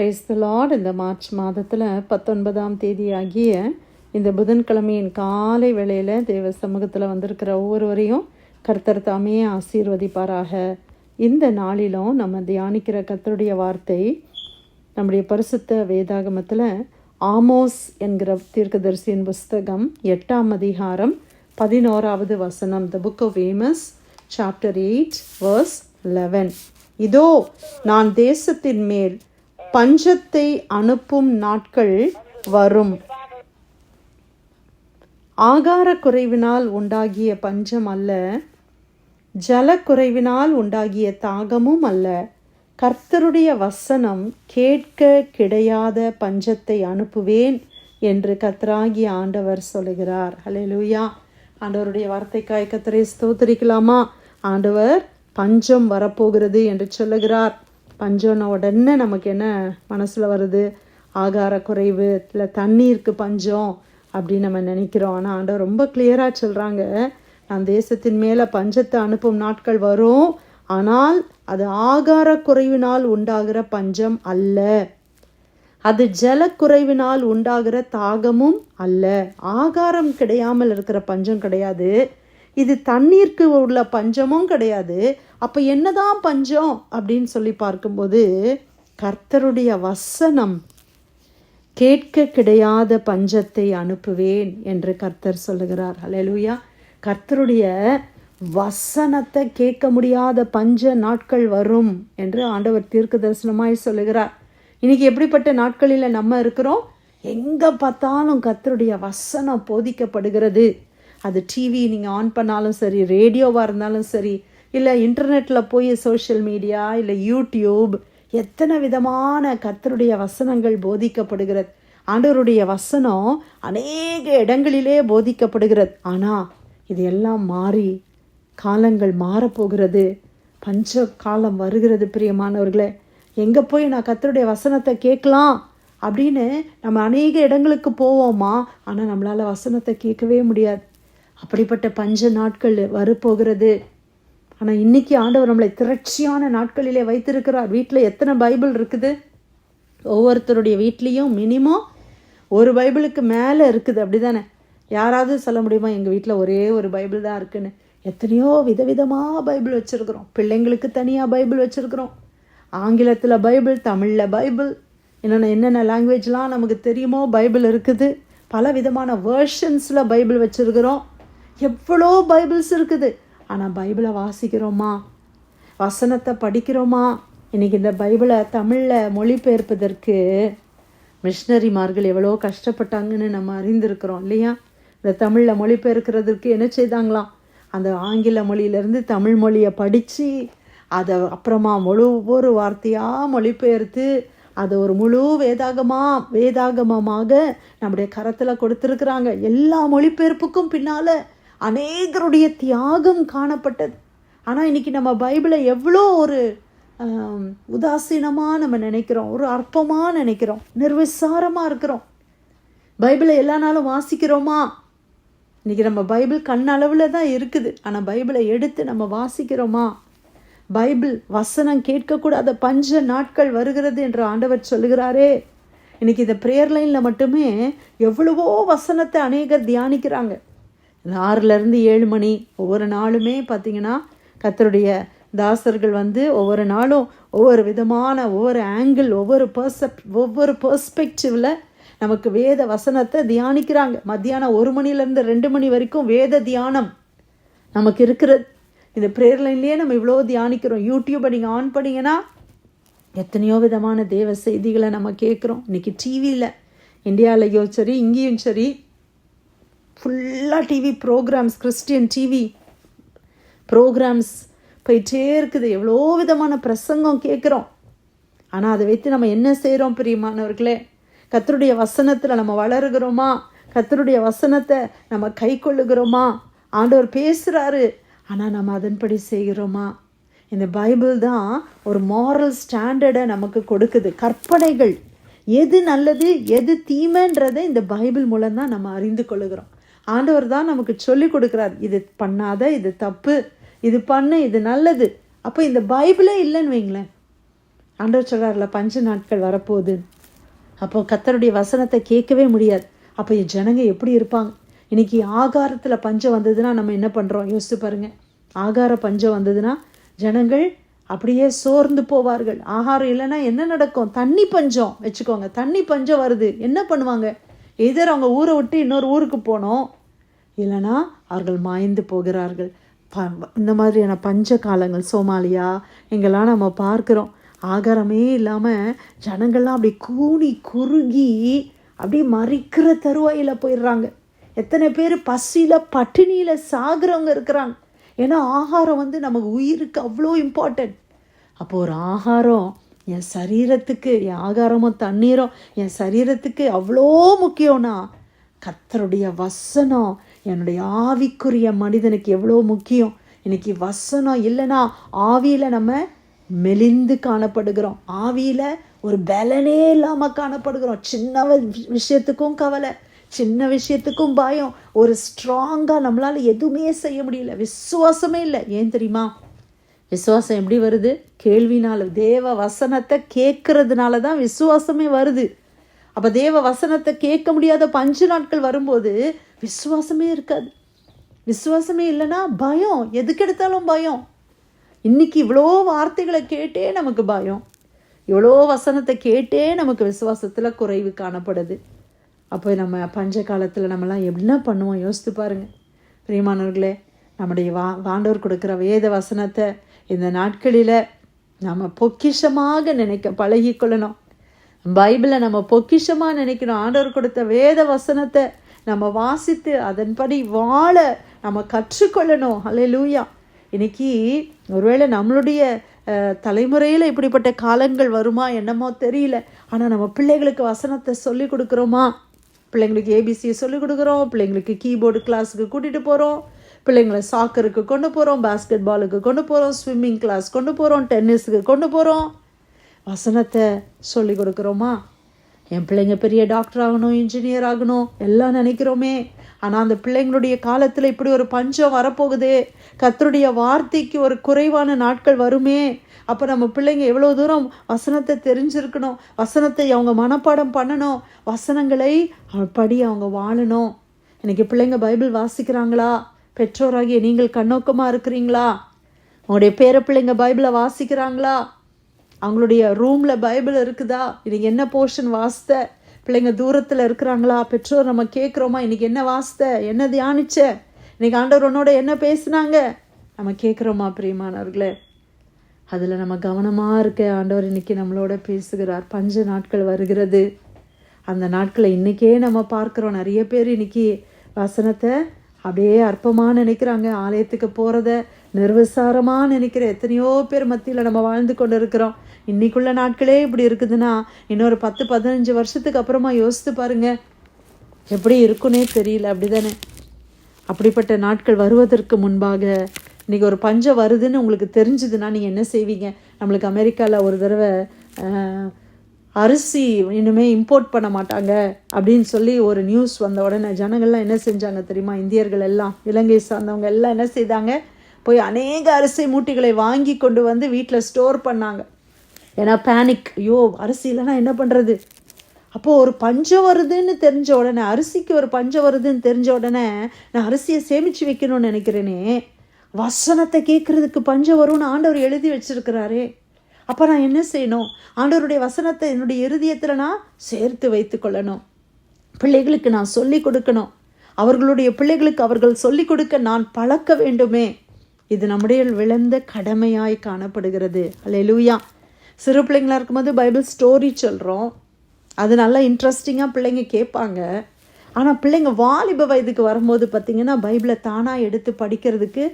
Price the Lord இந்த March மாதத்தில் பத்தொன்பதாம் தேதி ஆகிய இந்த புதன்கிழமையின் காலை வேளையில் தேவ சமூகத்தில் வந்திருக்கிற ஒவ்வொருவரையும் கர்த்தர் தாமே ஆசீர்வதிப்பாராக. இந்த நாளிலும் நம்ம தியானிக்கிற கர்த்தருடைய வார்த்தை நம்முடைய பரிசுத்த வேதாகமத்தில் ஆமோஸ் என்கிற தீர்க்கதரிசியின் புஸ்தகம் எட்டாம் அதிகாரம் பதினோராவது வசனம். The book of Amos chapter eight verse eleven இதோ நான் தேசத்தின் மேல் பஞ்சத்தை அனுப்பும் நாட்கள் வரும். ஆகார குறைவினால் உண்டாகிய பஞ்சம் அல்ல ஜலக்குறைவினால் உண்டாகிய தாகமும் அல்ல. கர்த்தருடைய வசனம் கேட்க கிடையாத பஞ்சத்தை அனுப்புவேன் என்று கத்ராகி ஆண்டவர் சொல்லுகிறார். லூயா ஆண்டவருடைய வார்த்தைக்காய் கத்தரை ஸ்தோத்தரிக்கலாமா? ஆண்டவர் பஞ்சம் வரப்போகிறது என்று சொல்லுகிறார். பஞ்சம்ன உடனே நமக்கு என்ன மனசில் வருது? ஆகார குறைவு இல்லை தண்ணீருக்கு பஞ்சம் அப்படின்னு நம்ம நினைக்கிறோம். ஆனால் ஆண்டவர் ரொம்ப கிளியராக சொல்கிறாங்க நான் தேசத்தின் மேலே பஞ்சத்தை அனுப்பும் நாட்கள் வரும். ஆனால் அது ஆகார குறைவினால் உண்டாகிற பஞ்சம் அல்ல. அது ஜலக்குறைவினால் உண்டாகிற தாகமும் அல்ல. ஆகாரம் கிடையாமல் இருக்கிற பஞ்சம் கிடையாது. இது தண்ணீருக்கு உள்ள பஞ்சமும் கிடையாது. அப்போ என்னதான் பஞ்சம் அப்படின்னு சொல்லி பார்க்கும்போது கர்த்தருடைய வசனம் கேட்க கிடையாத பஞ்சத்தை அனுப்புவேன் என்று கர்த்தர் சொல்லுகிறார். ஹalleluya கர்த்தருடைய வசனத்தை கேட்க முடியாத பஞ்ச நாட்கள் வரும் என்று ஆண்டவர் தீர்க்க தரிசனமாய் சொல்லுகிறார். இன்னைக்கு எப்படிப்பட்ட நாட்களில் நம்ம இருக்கிறோம்? எங்கே பார்த்தாலும் கர்த்தருடைய வசனம் போதிக்கப்படுகிறது. அது டிவி நீங்கள் ஆன் பண்ணாலும் சரி ரேடியோவாக இருந்தாலும் சரி இல்லை இன்டர்நெட்டில் போய் சோஷியல் மீடியா இல்லை யூடியூப் எத்தனை விதமான கர்த்தருடைய வசனங்கள் போதிக்கப்படுகிறது. ஆண்டவருடைய வசனம் அநேக இடங்களிலே போதிக்கப்படுகிறது. ஆனால் இது எல்லாம் மாறி காலங்கள் மாறப்போகிறது. பஞ்ச காலம் வருகிறது பிரியமானவர்களே. எங்கே போய் நான் கத்தருடைய வசனத்தை கேட்கலாம்? அப்படின்னு நம்ம அநேக இடங்களுக்கு போவோமா? ஆனால் நம்மளால் வசனத்தை கேட்கவே முடியாது. அப்படிப்பட்ட பஞ்ச நாட்கள் வரப்போகிறது. ஆனால் இன்றைக்கி ஆண்டவர் நம்மளை திரட்சியான நாட்களிலே வைத்திருக்கிறார். வீட்டில் எத்தனை பைபிள் இருக்குது? ஒவ்வொருத்தருடைய வீட்லேயும் மினிமம் ஒரு பைபிளுக்கு மேலே இருக்குது. அப்படி தானே யாராவது சொல்ல முடியுமா? எங்கள் வீட்டில் ஒரே ஒரு பைபிள் தான் இருக்குன்னு. எத்தனையோ விதவிதமாக பைபிள் வச்சுருக்குறோம். பிள்ளைங்களுக்கு தனியாக பைபிள் வச்சுருக்குறோம். ஆங்கிலத்தில் பைபிள் தமிழில் பைபிள். என்னென்ன என்னென்ன லாங்குவேஜ்லாம் நமக்கு தெரியுமோ பைபிள் இருக்குது. பல விதமான வேர்ஷன்ஸில் பைபிள் வச்சுருக்குறோம். எவ்வளோ பைபிள்ஸ் இருக்குது. ஆனால் பைபிளை வாசிக்கிறோமா? வசனத்தை படிக்கிறோமா? இன்றைக்கி இந்த பைபிளை தமிழில் மொழிபெயர்ப்பதற்கு மிஷினரிமார்கள் எவ்வளோ கஷ்டப்பட்டாங்கன்னு நம்ம அறிந்திருக்கிறோம் இல்லையா? இந்த தமிழில் மொழிபெயர்க்கிறதுக்கு என்ன செய்தாங்களாம்? அந்த ஆங்கில மொழியிலேருந்து தமிழ் மொழியை படித்து அதை அப்புறமா முழு ஒவ்வொரு வார்த்தையாக மொழிபெயர்த்து அதை ஒரு முழு வேதாகமாக வேதாகமமாக நம்முடைய கரத்தில் கொடுத்துருக்குறாங்க. எல்லா மொழிபெயர்ப்புக்கும் பின்னால் அநேகருடைய தியாகம் காணப்பட்டது. ஆனால் இன்றைக்கி நம்ம பைபிளை எவ்வளோ ஒரு உதாசீனமாக நம்ம நினைக்கிறோம் ஒரு அற்பமாக நினைக்கிறோம் நிர்விசாரமாக இருக்கிறோம். பைபிளை எல்லா நாளும் வாசிக்கிறோமா? இன்றைக்கி நம்ம பைபிள் கண்ணளவில் தான் இருக்குது. ஆனால் பைபிளை எடுத்து நம்ம வாசிக்கிறோமா? பைபிள் வசனம் கேட்கக்கூடாத பஞ்ச நாட்கள் வருகிறது என்று ஆண்டவர் சொல்லுகிறாரே. இன்றைக்கி இந்த ப்ரேயர் லைனில் மட்டுமே எவ்வளவோ வசனத்தை அநேகர் தியானிக்கிறாங்க. ஆறுலேருந்து ஏழு மணி ஒவ்வொரு நாளுமே பார்த்திங்கன்னா கத்தருடைய தாசர்கள் வந்து ஒவ்வொரு நாளும் ஒவ்வொரு விதமான ஒவ்வொரு ஆங்கிள் ஒவ்வொரு பர்செப்ட் ஒவ்வொரு பர்ஸ்பெக்டிவில் நமக்கு வேத வசனத்தை தியானிக்கிறாங்க. மத்தியானம் ஒரு மணிலேருந்து ரெண்டு மணி வரைக்கும் வேத தியானம் நமக்கு இருக்கிறது இந்த ப்ரேயர் லைன்லேயே நம்ம இவ்வளோ தியானிக்கிறோம். யூடியூப்பை நீங்கள் ஆன் பண்ணிங்கன்னா எத்தனையோ விதமான தேவ செய்திகளை நம்ம கேட்குறோம். இன்றைக்கி டிவியில் இந்தியாவிலையோ சரி இங்கேயும் சரி ஃபுல்லாக TV programs Christian TV programs போயிட்டே இருக்குது. எவ்வளோ விதமான பிரசங்கம் கேட்குறோம். ஆனால் அதை வைத்து நம்ம என்ன செய்கிறோம் பிரியமானவர்களே? கத்தருடைய வசனத்தில் நம்ம வளருகிறோமா? கத்தருடைய வசனத்தை நம்ம கை கொள்ளுகிறோமா? ஆண்டவர் பேசுகிறாரு ஆனால் நம்ம அதன்படி செய்கிறோமா? இந்த பைபிள் தான் ஒரு மாரல் ஸ்டாண்டர்டை நமக்கு கொடுக்குது. கற்பனைகள் எது நல்லது எது தீமைன்றதை இந்த பைபிள் மூலம் தான் நம்ம அறிந்து கொள்ளுகிறோம். ஆண்டவர் தான் நமக்கு சொல்லி கொடுக்குறார். இது பண்ணாத இது தப்பு இது பண்ணு இது நல்லது. அப்போ இந்த பைபிளே இல்லைன்னு வைங்களேன். ஆண்டவர் சொல்கிறார்ல பஞ்ச நாட்கள் வரப்போகுது. அப்போ கத்தருடைய வசனத்தை கேட்கவே முடியாது. அப்போ என் ஜனங்க எப்படி இருப்பாங்க? இன்னைக்கு ஆகாரத்தில் பஞ்சம் வந்ததுன்னா நம்ம என்ன பண்ணுறோம் யோசித்து பாருங்க. ஆகார பஞ்சம் வந்ததுன்னா ஜனங்கள் அப்படியே சோர்ந்து போவார்கள். ஆகாரம் இல்லைன்னா என்ன நடக்கும்? தண்ணி பஞ்சம். வச்சுக்கோங்க தண்ணி பஞ்சம் வருது. என்ன பண்ணுவாங்க? எதிர் அவங்க ஊரை விட்டு இன்னொரு ஊருக்கு போனோம். இல்லைன்னா அவர்கள் மாய்ந்து போகிறார்கள். ப இந்த மாதிரியான பஞ்ச காலங்கள் சோமாலியா இங்கெல்லாம் நம்ம பார்க்குறோம். ஆகாரமே இல்லாமல் ஜனங்கள்லாம் அப்படி கூனி குறுகி அப்படியே மறிக்கிற தருவாயில் போயிடுறாங்க. எத்தனை பேர் பசியில் பட்டினியில் சாகிறவங்க இருக்கிறாங்க. ஏன்னா ஆகாரம் வந்து நமக்கு உயிருக்கு அவ்வளோ இம்பார்ட்டன்ட் அப்போ ஒரு ஆகாரம் என் சரீரத்துக்கு என் ஆகாரமும் தண்ணீரும் என் சரீரத்துக்கு அவ்வளோ முக்கியம்னா கத்தருடைய வசனம் என்னுடைய ஆவிக்குரிய மனிதனுக்கு எவ்வளோ முக்கியம். இன்னைக்கு வசனம் இல்லைன்னா ஆவியில் நம்ம மெலிந்து காணப்படுகிறோம். ஆவியில் ஒரு பலனே இல்லாமல் காணப்படுகிறோம். சின்ன விஷயத்துக்கும் கவலை சின்ன விஷயத்துக்கும் பயம். ஒரு ஸ்ட்ராங்காக நம்மளால் எதுவுமே செய்ய முடியல. விசுவாசமே இல்லை. ஏன் தெரியுமா? விசுவாசம் எப்படி வருது? கேள்வினால தேவ வசனத்தை கேட்கறதுனால தான் விசுவாசமே வருது. அப்போ தேவ வசனத்தை கேட்க முடியாத பஞ்சு நாட்கள் வரும்போது விசுவாசமே இருக்காது. விசுவாசமே இல்லைன்னா பயம். எதுக்கு எடுத்தாலும் பயம். இன்னைக்கு இவ்வளோ வார்த்தைகளை கேட்டே நமக்கு பயம். இவ்வளோ வசனத்தை கேட்டே நமக்கு விசுவாசத்தில் குறைவு காணப்படுது. அப்போ நம்ம பஞ்ச காலத்தில் நம்மலாம் என்ன பண்ணுவோம்? யோசித்து பாருங்கள் பிரியமானவர்களே நம்முடைய வா வாண்டவர் கொடுக்குற வேத வசனத்தை இந்த நாட்களில் நம்ம பொக்கிஷமாக நினைக்க பழகிக்கொள்ளணும். பைபிளை நம்ம பொக்கிஷமாக நினைக்கணும் ஆண்டவர் கொடுத்த வேத வசனத்தை நம்ம வாசித்து அதன்படி வாழ நம்ம கற்றுக்கொள்ளணும். ஹalleluya இன்னைக்கு ஒருவேளை நம்மளுடைய தலைமுறையில் இப்படிப்பட்ட காலங்கள் வருமா என்னமோ தெரியல. ஆனால் நம்ம பிள்ளைகளுக்கு வசனத்தை சொல்லி கொடுக்குறோமா? பிள்ளைங்களுக்கு ஏபிசியை சொல்லி கொடுக்குறோம். பிள்ளைங்களுக்கு கீபோர்டு கிளாஸுக்கு கூட்டிகிட்டு போகிறோம் பிள்ளைங்களை சாக்கருக்கு கொண்டு போகிறோம் பாஸ்கெட் பாலுக்கு கொண்டு போகிறோம் ஸ்விம்மிங் கிளாஸ் கொண்டு போகிறோம் டென்னிஸுக்கு கொண்டு போகிறோம் வசனத்தை சொல்லி கொடுக்குறோமா? என் பிள்ளைங்க பெரிய டாக்டர் ஆகணும் இன்ஜினியர் ஆகணும் எல்லாம் நினைக்கிறோமே. ஆனால் அந்த பிள்ளைங்களுடைய காலத்தில் இப்படி ஒரு பஞ்சம் வரப்போகுதே. கத்தருடைய வார்த்தைக்கு ஒரு குறைவான நாட்கள் வருமே. அப்போ நம்ம பிள்ளைங்க எவ்வளோ தூரம் வசனத்தை தெரிஞ்சிருக்கணும் வசனத்தை அவங்க மனப்பாடம் பண்ணணும் வசனங்களை படி அவங்க வாழணும். இன்றைக்கி பிள்ளைங்க பைபிள் வாசிக்கிறாங்களா? பெற்றோராகிய நீங்கள் கண்ணோக்கமாக இருக்கிறீங்களா? உங்களுடைய பேர பிள்ளைங்க பைபிளை வாசிக்கிறாங்களா? அவங்களுடைய ரூமில் பைபிள் இருக்குதா? இன்றைக்கி என்ன போர்ஷன் வாசித்த? பிள்ளைங்க தூரத்தில் இருக்கிறாங்களா? பெற்றோர் நம்ம கேட்குறோமா இன்றைக்கி என்ன வாசித்த? என்ன தியானிச்ச? இன்றைக்கி ஆண்டவர் உன்னோட என்ன பேசுனாங்க? நம்ம கேட்குறோமா பிரியமானவர்களே? அதில் நம்ம கவனமாக இருக்க ஆண்டவர் இன்னைக்கு நம்மளோட பேசுகிறார். பஞ்ச நாட்கள் வருகிறது. அந்த நாட்களை இன்றைக்கே நம்ம பார்க்குறோம். நிறைய பேர் இன்னைக்கு வசனத்தை அப்படியே அற்பமாக நினைக்கிறாங்க. ஆலயத்துக்கு போகிறத நிர்விசாரமாக நினைக்கிற எத்தனையோ பேர் மத்தியில் நம்ம வாழ்ந்து கொண்டு இருக்கிறோம் இன்றைக்குள்ள நாட்களே இப்படி இருக்குதுன்னா இன்னொரு பத்து பதினஞ்சு வருஷத்துக்கு அப்புறமா யோசித்து பாருங்கள் எப்படி இருக்குன்னே தெரியல அப்படிதானே? அப்படிப்பட்ட நாட்கள் வருவதற்கு முன்பாக இன்றைக்கி ஒரு பஞ்சம் வருதுன்னு உங்களுக்கு தெரிஞ்சுதுன்னா நீங்கள் என்ன செய்வீங்க? நம்மளுக்கு அமெரிக்காவில் ஒரு தடவை அரிசி இனிமேல் இம்போர்ட் பண்ண மாட்டாங்க அப்படின்னு சொல்லி ஒரு நியூஸ் வந்த உடனே ஜனங்கள்லாம் என்ன செஞ்சாங்க தெரியுமா? இந்தியர்கள் எல்லாம் இலங்கை சார்ந்தவங்க எல்லாம் என்ன செய்தாங்க? போய் அநேக அரிசி மூட்டைகளை வாங்கி கொண்டு வந்து வீட்டில் ஸ்டோர் பண்ணாங்க. ஏன்னா பேனிக் ஐயோ அரிசி இல்லைன்னா என்ன பண்ணுறது அப்போது ஒரு பஞ்சம் வருதுன்னு தெரிஞ்ச உடனே அரிசிக்கு ஒரு பஞ்சம் வருதுன்னு தெரிஞ்ச உடனே நான் அரிசியை சேமித்து வைக்கணும்னு நினைக்கிறேனே. வசனத்தை கேட்குறதுக்கு பஞ்சம் வரும்னு ஆண்டவர் எழுதி வச்சிருக்கிறாரே. அப்போ நான் என்ன செய்யணும்? ஆண்டவருடைய வசனத்தை என்னுடைய இருதயத்தில் நான் சேர்த்து வைத்து கொள்ளணும். பிள்ளைகளுக்கு நான் சொல்லி கொடுக்கணும். அவர்களுடைய பிள்ளைகளுக்கு அவர்கள் சொல்லிக் கொடுக்க நான் பழக்க வேண்டுமே. இது நம்முடைய விளந்த கடமையாய் காணப்படுகிறது. அல்லேலூயா சிறு பிள்ளைங்களா இருக்கும்போது பைபிள் ஸ்டோரி சொல்கிறோம் அது நல்லா இன்ட்ரெஸ்டிங்காக பிள்ளைங்க கேட்பாங்க. ஆனால் பிள்ளைங்க வாலிப வயதுக்கு வரும்போது பார்த்திங்கன்னா பைபிளை தானாக எடுத்து படிக்கிறதுக்கு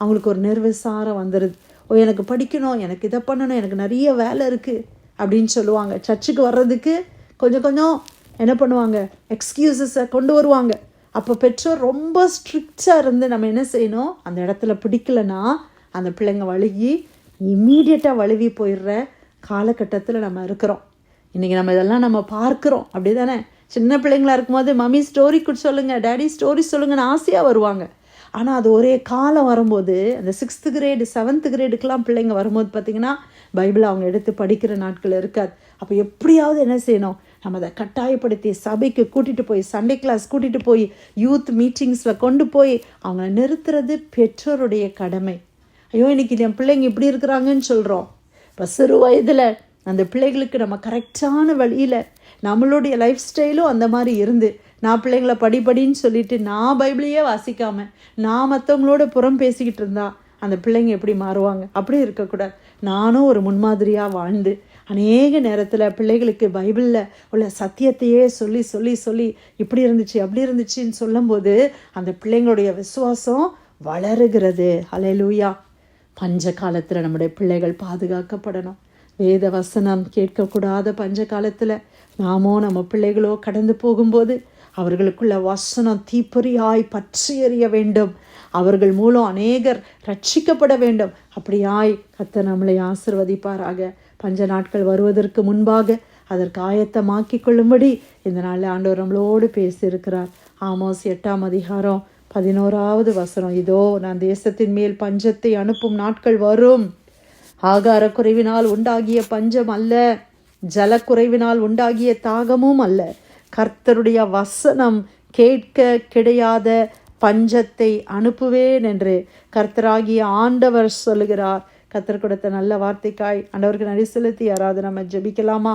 அவங்களுக்கு ஒரு நிர்விசாரம் வந்துடுது ஓ எனக்கு படிக்கணும் எனக்கு இதை பண்ணணும் எனக்கு நிறைய வேலை இருக்குது அப்படின்னு சொல்லுவாங்க. சர்ச்சுக்கு வர்றதுக்கு கொஞ்சம் கொஞ்சம் என்ன பண்ணுவாங்க? எக்ஸ்கியூசஸை கொண்டு வருவாங்க. அப்போ பெற்றோர் ரொம்ப ஸ்ட்ரிக்டாக இருந்து நம்ம என்ன செய்யணும்? அந்த இடத்துல பிடிக்கலனா அந்த பிள்ளைங்க வழுகி இம்மீடியட்டாக வழுவி போயிடுற காலகட்டத்தில் நம்ம இருக்கிறோம். இன்றைக்கி நம்ம இதெல்லாம் நம்ம பார்க்குறோம். அப்படி தானே சின்ன பிள்ளைங்களா இருக்கும்போது மம்மி ஸ்டோரி சொல்லுங்கள் டேடி ஸ்டோரி சொல்லுங்கன்னு ஆசையாக வருவாங்க. ஆனால் அது ஒரே காலம் வரும்போது அந்த சிக்ஸ்த்து கிரேடு செவன்த்து கிரேடுக்கெலாம் பிள்ளைங்க வரும்போது பார்த்திங்கன்னா பைபிளை அவங்க எடுத்து படிக்கிற நாட்கள் இருக்காது. அப்போ எப்படியாவது என்ன செய்யணும்? நம்ம அதை கட்டாயப்படுத்தி சபைக்கு கூட்டிகிட்டு போய் சண்டே கிளாஸ் கூட்டிகிட்டு போய் யூத் மீட்டிங்ஸில் கொண்டு போய் அவங்கள நிறுத்துறது பெற்றோருடைய கடமை. ஐயோ இன்னைக்கு என் பிள்ளைங்க இப்படி இருக்கிறாங்கன்னு சொல்கிறோம் இப்போ சிறு வயதில் அந்த பிள்ளைகளுக்கு நம்ம கரெக்டான வழியில் நம்மளுடைய லைஃப் ஸ்டைலும் அந்த மாதிரி இருந்து நான் பிள்ளைங்களை படிப்படின்னு சொல்லிட்டு நான் பைபிளையே வாசிக்காமல் நான் மற்றவங்களோட புறம் பேசிக்கிட்டு இருந்தா அந்த பிள்ளைங்க எப்படி மாறுவாங்க? அப்படி இருக்கக்கூடாது. நானும் ஒரு முன்மாதிரியாக வாழ்ந்து அநேக நேரத்தில் பிள்ளைகளுக்கு பைபிளில் உள்ள சத்தியத்தையே சொல்லி சொல்லி சொல்லி இப்படி இருந்துச்சு அப்படி இருந்துச்சுன்னு சொல்லும்போது அந்த பிள்ளைங்களுடைய விசுவாசம் வளருகிறது. அலையலூயா பஞ்ச காலத்தில் நம்முடைய பிள்ளைகள் பாதுகாக்கப்படணும். வேத வசனம் கேட்கக்கூடாத பஞ்ச காலத்தில் நாமோ நம்ம பிள்ளைகளோ கடந்து போகும்போது அவர்களுக்குள்ள வசனம் தீப்பொறியாய் பற்றி எறிய வேண்டும். அவர்கள் மூலம் அநேகர் ரட்சிக்கப்பட வேண்டும். அப்படியாய் கத்த நம்மளை ஆசிர்வதிப்பாராக. பஞ்ச நாட்கள் வருவதற்கு முன்பாக அதற்கு ஆயத்தமாக்கி கொள்ளும்படி இந்த நாளில் ஆண்டவர் நம்மளோடு பேசியிருக்கிறார். ஆமோஸ் எட்டாம் அதிகாரம் பதினோராவது வசனம். இதோ நான் தேசத்தின் மேல் பஞ்சத்தை அனுப்பும் நாட்கள் வரும். ஆகார குறைவினால் உண்டாகிய பஞ்சம் அல்ல. ஜலக்குறைவினால் உண்டாகிய தாகமும் அல்ல. கர்த்தருடைய வசனம் கேட்க கிடையாத பஞ்சத்தை அனுப்புவேன் என்று கர்த்தராகிய ஆண்டவர் சொல்லுகிறார். கர்த்தர் கொடுத்த நல்ல வார்த்தைக்காய் ஆண்டவருக்கு நடி செலுத்தி யாராவது நம்ம ஜெபிக்கலாமா?